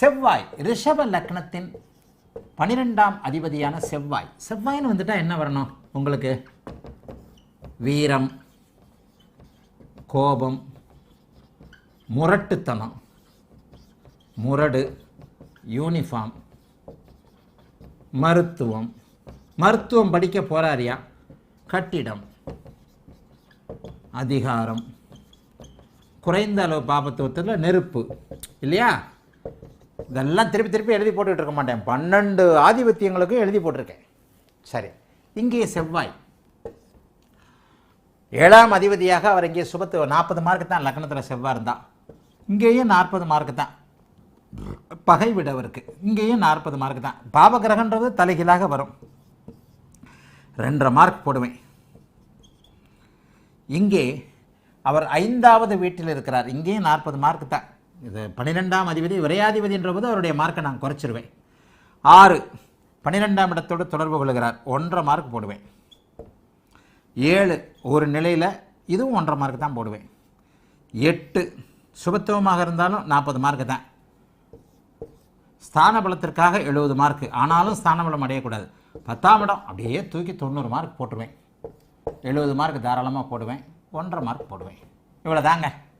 செவ்வாய் ரிஷப லக்னத்தின் பனிரெண்டாம் அதிபதியான செவ்வாய். செவ்வாய்னு வந்துட்டா என்ன வரணும் உங்களுக்கு? வீரம் கோபம் முரட்டுத்தனம் முரடு யூனிஃபார்ம் மருத்துவம். மருத்துவம் படிக்க போகிறாரியா கட்டிடம் அதிகாரம் குறைந்த அளவு பாபத்துவத்தில் நெருப்பு. இல்லையா? இதெல்லாம் திருப்பி திருப்பி எழுதி போட்டுக்கிட்டு இருக்க மாட்டேன். பன்னெண்டு ஆதிபத்தியங்களுக்கும் எழுதி போட்டிருக்கேன். சரி. இங்கே செவ்வாய். ஏழாம் அதிபதியாக அவர் இங்கே சுபத்து நாற்பது மார்க்கு தான். லக்னத்தில் செவ்வாய் இருந்தான் இங்கேயும் நாற்பது மார்க்கு தான். பகை விட அவருக்கு இங்கேயும் நாற்பது மார்க் தான். பாவகிரகன்றது தலைகீழாக வரும். ரெண்டரை மார்க் போடுவேன். இங்கே அவர் ஐந்தாவது வீட்டில் இருக்கிறார். இங்கேயும் நாற்பது மார்க் தான். இது பன்னிரெண்டாம் அதிபதி விரையாதிபதி என்றபோது அவருடைய மார்க்கை நான் குறைச்சிருவேன். ஆறு பன்னிரெண்டாம் இடத்தோடு தொடர்பு கொள்கிறார். ஒன்றரை மார்க் போடுவேன். ஏழு ஒரு நிலையில் இதுவும் ஒன்றரை மார்க் தான் போடுவேன். எட்டு சுபத்துவமாக இருந்தாலும் நாற்பது மார்க்கு தான். ஸ்தான பலத்திற்காக எழுபது மார்க்கு ஆனாலும் ஸ்தான பலம் அடையக்கூடாது. பத்தாம் இடம் அப்படியே தூக்கி தொண்ணூறு மார்க் போட்டுருவேன். எழுபது மார்க் தாராளமாக போடுவேன். ஒன்றரை மார்க் போடுவேன். இவ்வளோ தாங்க